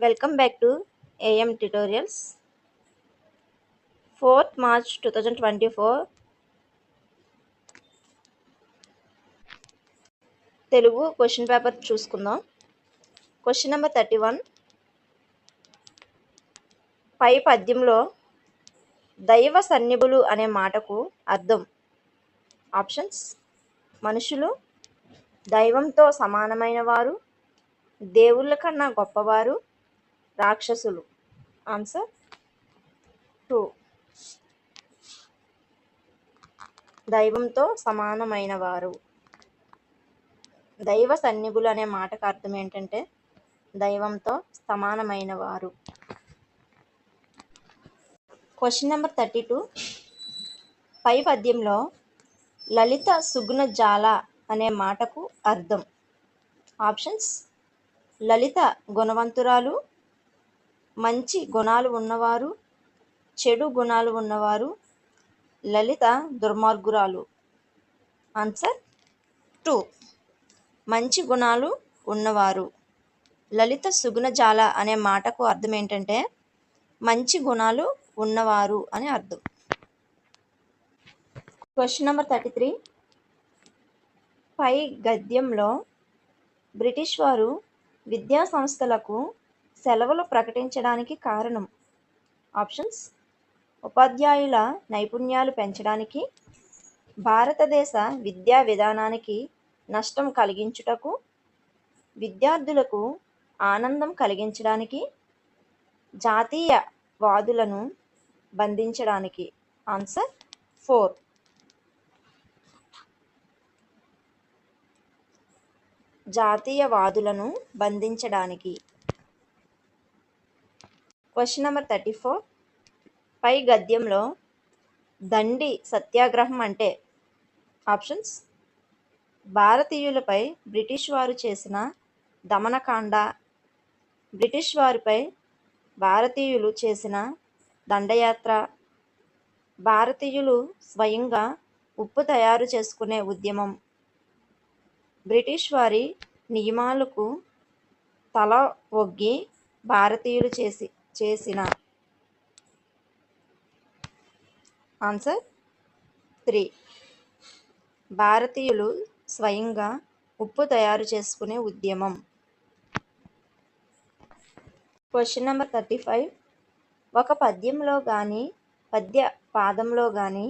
Welcome back to AM tutorials. Fourth March two thousand twenty four. Telugu question paper చూసుకుందాం. Question number thirty one. పై పద్యంలో దైవ సన్నిభులు అనే మాటకు అర్థం. ఆప్షన్స్. మనుషులు దైవంతో సమానమైన వారు దేవుళ్ళ కన్నా గొప్పవారు రాక్షసులు. ఆన్సర్ టూ దైవంతో సమానమైన వారు దైవ సన్నిధులు అనే మాటకు అర్థం ఏంటంటే దైవంతో సమానమైన వారు క్వశ్చన్ నెంబర్ థర్టీ టూ పై పద్యంలో లలిత సుగుణ జాల అనే మాటకు అర్థం. ఆప్షన్స్ లలిత గుణవంతురాలు మంచి గుణాలు ఉన్నవారు చెడు గుణాలు ఉన్నవారు లలిత దుర్మార్గురాలు. ఆన్సర్ టూ మంచి గుణాలు ఉన్నవారు. లలిత సుగుణజాల అనే మాటకు అర్థం ఏంటంటే మంచి గుణాలు ఉన్నవారు అని అర్థం. క్వశ్చన్ నెంబర్ థర్టీ త్రీ పై గద్యంలో బ్రిటిష్ వారు విద్యా సంస్థలకు సెలవులు ప్రకటించడానికి కారణం. ఆప్షన్స్. ఉపాధ్యాయుల నైపుణ్యాలు పెంచడానికి భారతదేశ విద్యా విధానానికి నష్టం కలిగించుటకు విద్యార్థులకు ఆనందం కలిగించడానికి జాతీయ వాదులను బంధించడానికి. Answer four. జాతీయవాదులను బంధించడానికి. క్వశ్చన్ నెంబర్ థర్టీ ఫోర్ పై గద్యంలో దండి సత్యాగ్రహం అంటే ఆప్షన్స్. భారతీయులపై బ్రిటిష్ వారు చేసిన దమనకాండ బ్రిటిష్ వారిపై భారతీయులు చేసిన దండయాత్ర భారతీయులు స్వయంగా ఉప్పు తయారు చేసుకునే ఉద్యమం. బ్రిటిష్ వారి నియమాలకు తల ఒగ్గి భారతీయులు చేసి చేసిన ఆన్సర్ త్రీ. భారతీయులు స్వయంగా ఉప్పు తయారు చేసుకునే ఉద్యమం. క్వశ్చన్ నెంబర్ థర్టీ ఫైవ్ ఒక పద్యంలో కానీ పద్య పాదంలో కానీ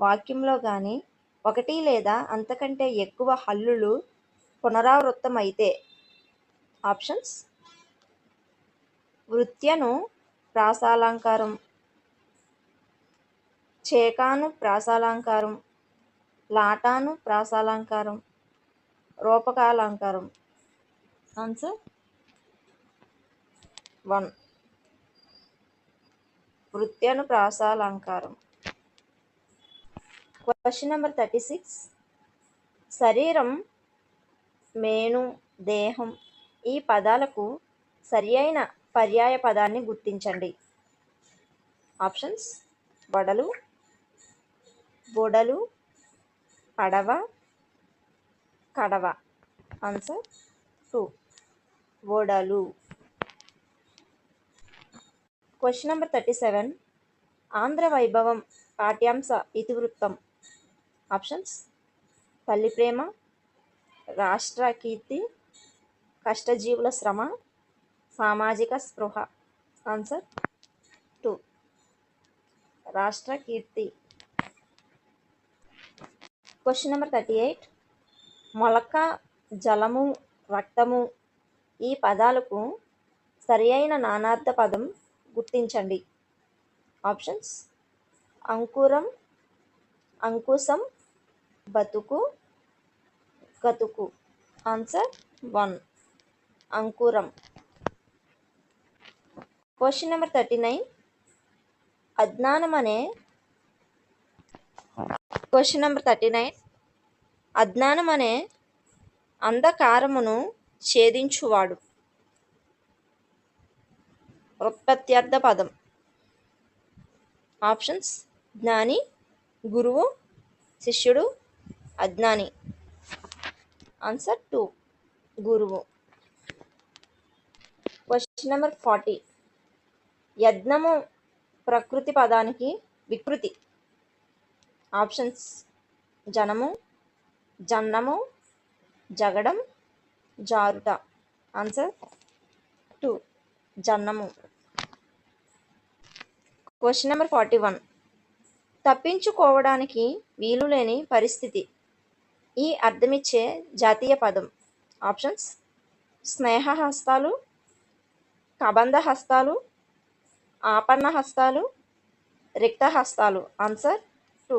వాక్యంలో కానీ ఒకటి లేదా అంతకంటే ఎక్కువ హల్లులు పునరావృత్తమైతే ఆప్షన్స్ వృత్యను ప్రాసాలంకారం. చేకాను ప్రాసాలంకారం. లాటాను ప్రాసాలంకారం. రూపకాలంకారం. ఆన్సర్ వన్ వృత్యను ప్రాసాలంకారం. క్వశ్చన్ నెంబర్ థర్టీ సిక్స్ శరీరం మేను దేహం ఈ పదాలకు సరి అయిన పర్యాయ పదాన్ని గుర్తించండి. ఆప్షన్స్. వడలు బొడలు పడవ కడవ. Answer two. వడలు. Question number thirty seven. Andhra వైభవం పాఠ్యాంశ ఇతివృత్తం. ఆప్షన్స్. తల్లి ప్రేమ రాష్ట్ర కీర్తి కష్టజీవుల శ్రమ సామాజిక స్పృహ. ఆన్సర్ టూ రాష్ట్ర కీర్తి. క్వశ్చన్ నెంబర్ థర్టీ ఎయిట్ మొలక జలము రక్తము ఈ పదాలకు సరి అయిన నానార్థ పదం గుర్తించండి. ఆప్షన్స్ అంకురం అంకుశం బతుకు గతుకు. ఆన్సర్ వన్ అంకురం. క్వశ్చన్ నెంబర్ థర్టీ నైన్ అజ్ఞానం అనే క్వశ్చన్ నెంబర్ థర్టీ నైన్ అజ్ఞానం అనే అంధకారమును ఛేదించువాడు. ఉత్పత్త్యర్థ పదం. ఆప్షన్స్ జ్ఞాని గురువు శిష్యుడు అజ్ఞాని. ఆన్సర్ టూ గురువు. క్వశ్చన్ నెంబర్ ఫార్టీ యజ్ఞము ప్రకృతి పదానికి వికృతి. ఆప్షన్స్ జనము జన్నము జగడం జారుట. Answer two జన్నము. Question number forty one. తప్పించుకోవడానికి వీలు లేని పరిస్థితి. ఈ అర్థమిచ్చే జాతీయ పదం. ఆప్షన్స్ స్నేహ హస్తాలు కబంధ హస్తాలు ఆపన్న హస్తాలు రిక్త హస్తాలు. ఆన్సర్ టూ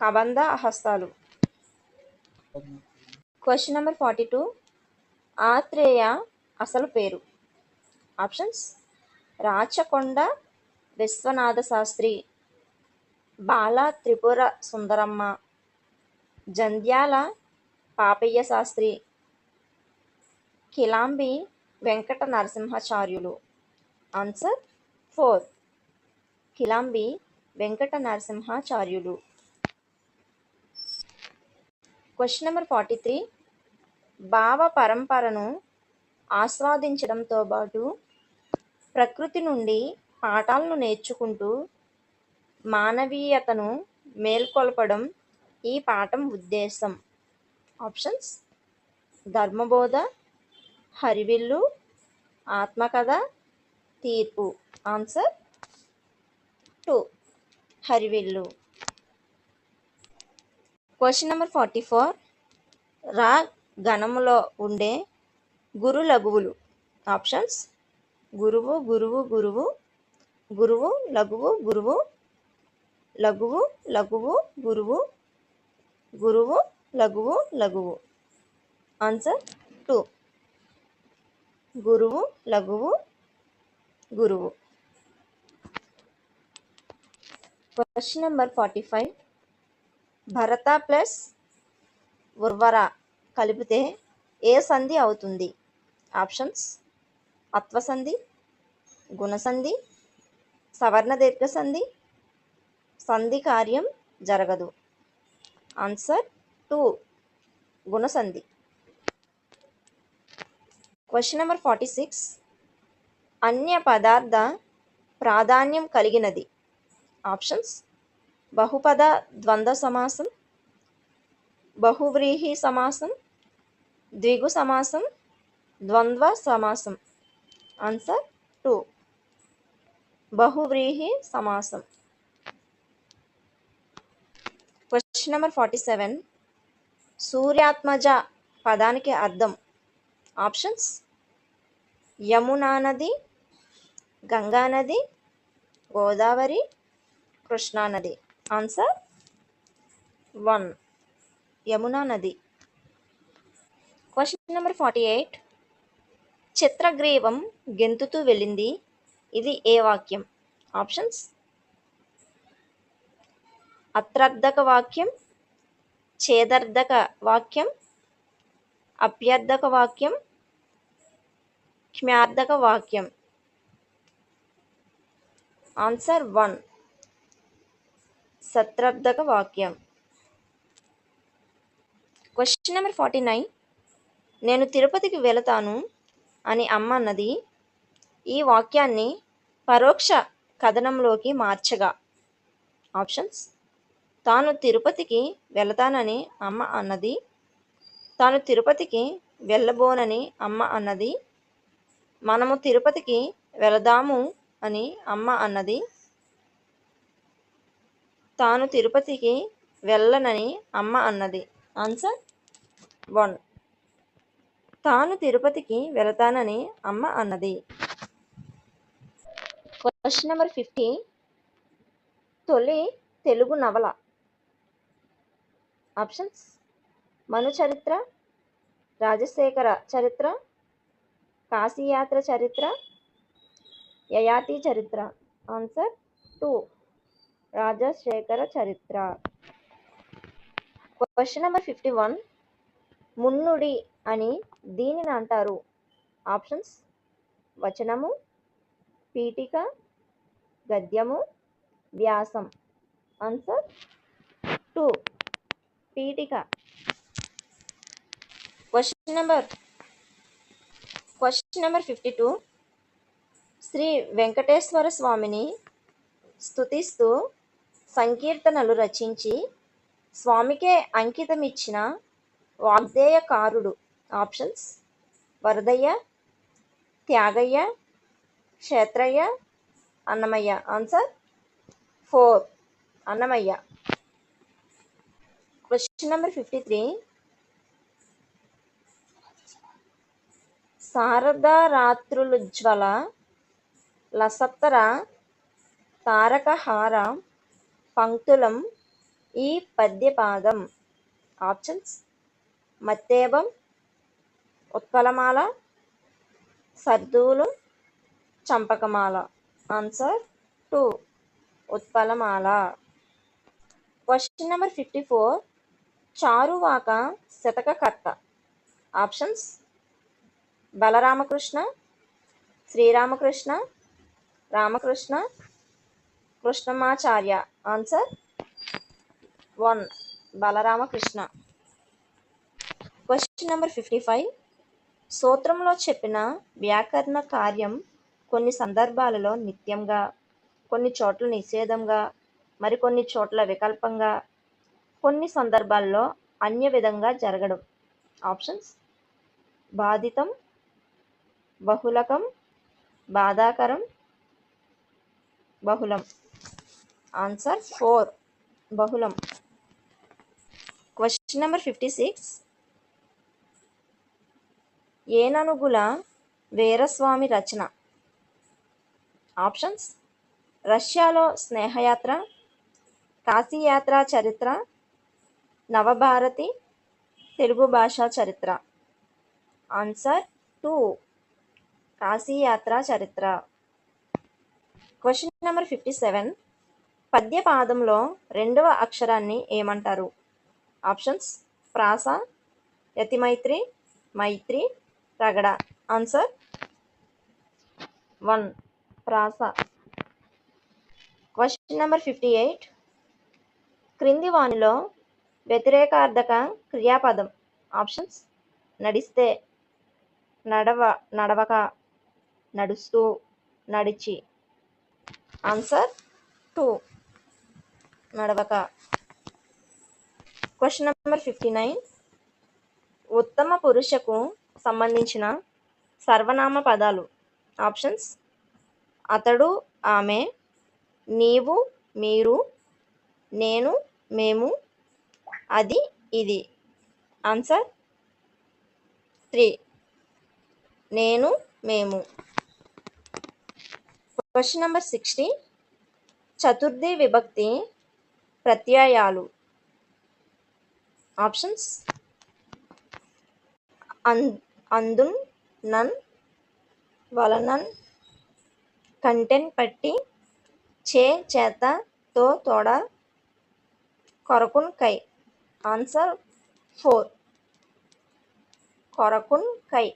కబంధ హస్తాలు. Question number forty two Athreya అసలు పేరు. Options Rachakonda Viswanatha Sastri Bala Tripura Sundaramma Jandhyala Papayya Sastri Kilambi Venkata Narasimhacharyulu. Answer four. Kilambi Venkata Narasimhacharyulu. Question number forty three భావ పరంపరను ఆస్వాదించడంతో పాటు ప్రకృతి నుండి పాఠాలను నేర్చుకుంటూ మానవీయతను మేల్కొల్పడం ఈ పాఠం ఉద్దేశం. ఆప్షన్స్? ధర్మబోధ హరివిల్లు ఆత్మకథ తీర్పు. Answer two. హరివిల్లు. Question number forty four. రా గణములో ఉండే గురు లఘువులు. ఆప్షన్స్ గురువు గురువు గురువు గురువు లఘువు గురువు లఘువు లఘువు గురువు గురువు లఘువు లఘువు. Answer two. గురువు లఘువు గురువు. క్వశ్చన్ నెంబర్ ఫార్టీ ఫైవ్ భరత ప్లస్ ఉర్వర కలిపితే ఏ సంధి అవుతుంది? ఆప్షన్స్ అత్వసంధి గుణసంధి సవర్ణ దీర్ఘ సంధి సంధి కార్యం జరగదు. ఆన్సర్ టూ గుణసంధి క్వశ్చన్ నెంబర్ ఫార్టీ సిక్స్ అన్య పదార్థ ప్రాధాన్యం కలిగినది. ఆప్షన్స్ బహుపద ద్వంద్వ సమాసం బహువ్రీహి సమాసం ద్విగు సమాసం ద్వంద్వ సమాసం ఆన్సర్ టూ. బహువ్రీహి సమాసం క్వశ్చన్ నెంబర్ ఫార్టీ సెవెన్. సూర్యాత్మజ పదానికి అర్థం. ఆప్షన్స్ యమునా నది గంగా నది గోదావరి కృష్ణా నది. ఆన్సర్ వన్ యమునా నది. క్వశ్చన్ నెంబర్ ఫార్టీ ఎయిట్ చిత్రగ్రీవం గెంతుతూ వెళ్ళింది. ఇది ఏ వాక్యం? ఆప్షన్స్ అత్రార్థక వాక్యం ఛేదర్థక వాక్యం అభ్యర్థక వాక్యం క్మ్యార్థక వాక్యం. Answer one. సత్రబ్దక వాక్యం. క్వశ్చన్ నెంబర్ ఫార్టీ నైన్ నేను తిరుపతికి వెళతాను అని అమ్మ అన్నది ఈ వాక్యాన్ని పరోక్ష కథనంలోకి మార్చగా. ఆప్షన్స్ తాను తిరుపతికి వెళతానని అమ్మ అన్నది తాను తిరుపతికి వెళ్ళబోనని అమ్మ అన్నది మనము తిరుపతికి వెళదాము అని అమ్మ అన్నది. తాను తిరుపతికి వెళ్ళనని అమ్మ అన్నది. Answer one. తాను తిరుపతికి వెళతానని అమ్మ అన్నది. Question number fifty. తొలి తెలుగు నవల. ఆప్షన్స్ మను చరిత్ర రాజశేఖర చరిత్ర కాశీయాత్ర చరిత్ర యయాతి చరిత్ర. Answer two Rajasekhara Charitra. Question number fifty one మున్నుడి అని దీనిని అంటారు. ఆప్షన్స్ వచనము పీఠిక గద్యము వ్యాసం. Answer two Pitaka. Question number question number fifty two Sri Venkateswara స్వామిని స్తుతిస్తూ సంకీర్తనలు రచించి స్వామికే అంకితమిచ్చిన వాగ్దేయకారుడు. Options Varadayya Tyagayya Kshetrayya Annamayya. Answer four Annamayya. Question number fifty three. శారదారాత్రులుజ్వల లసత్తర తారకహార పంక్తులం ఈ పద్యపాదం. ఆప్షన్స్? మత్తేబం ఉత్పలమాల సర్దూలు చంపకమాల. ఆన్సర్ టూ ఉత్పలమాల. క్వశ్చన్ నెంబర్ ఫిఫ్టీ ఫోర్ చారువాక శతకకర్త. Options? Balaramakrishna Sriramakrishna Ramakrishna Krishnamacharya. Answer one Balaramakrishna. Question number fifty five సూత్రంలో చెప్పిన వ్యాకరణ కార్యం కొన్ని సందర్భాలలో నిత్యంగా కొన్ని చోట్ల నిషేధంగా మరికొన్ని చోట్ల వికల్పంగా కొన్ని సందర్భాల్లో అన్య విధంగా జరగడం. ఆప్షన్స్ బాధితం బహుళకం బాధాకరం బహుళం. Answer four బహుళం. Question number fifty six Enugula Veeraswamy రచన. ఆప్షన్స్ రష్యాలో స్నేహయాత్ర కాశీయాత్ర చరిత్ర నవభారతి తెలుగు భాషా చరిత్ర. ఆన్సర్ టూ కాశీయాత్ర చరిత్ర. క్వశ్చన్ నెంబర్ ఫిఫ్టీ సెవెన్ పద్యపాదంలో రెండవ అక్షరాన్ని ఏమంటారు? ఆప్షన్స్ ప్రాస యతిమైత్రి మైత్రి రగడ ఆన్సర్ వన్ ప్రాస క్వశ్చన్ నెంబర్ ఫిఫ్టీ ఎయిట్ క్రింది వానిలో వ్యతిరేకార్థక క్రియాపదం. ఆప్షన్స్ నడిస్తే నడవ నడవక నడుస్తూ నడిచి. ఆన్సర్ టూ నడవక. క్వశ్చన్ నెంబర్ ఫిఫ్టీ నైన్ ఉత్తమ పురుషకు సంబంధించిన సర్వనామ పదాలు. ఆప్షన్స్ అతడు ఆమె నీవు మీరు నేను మేము అది ఇది. ఆన్సర్ త్రీ నేను మేము. Question number sixty. చతుర్థి విభక్తి ప్రత్యయాలు. ఆప్షన్స్? అన్ అందున్ నన్ వలనన్ కంటెన్ పట్టి చే చేత తో తోడ కొరకున్ కై. Answer four. కొరకున్ కై.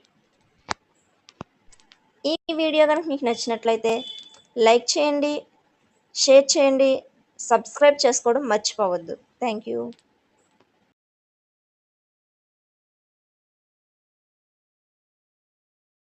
ఈ వీడియో కనుక మీకు నచ్చినట్లయితే లైక్ చేయండి షేర్ చేయండి సబ్స్క్రైబ్ చేసుకోవడం మర్చిపోవద్దు. Thank you.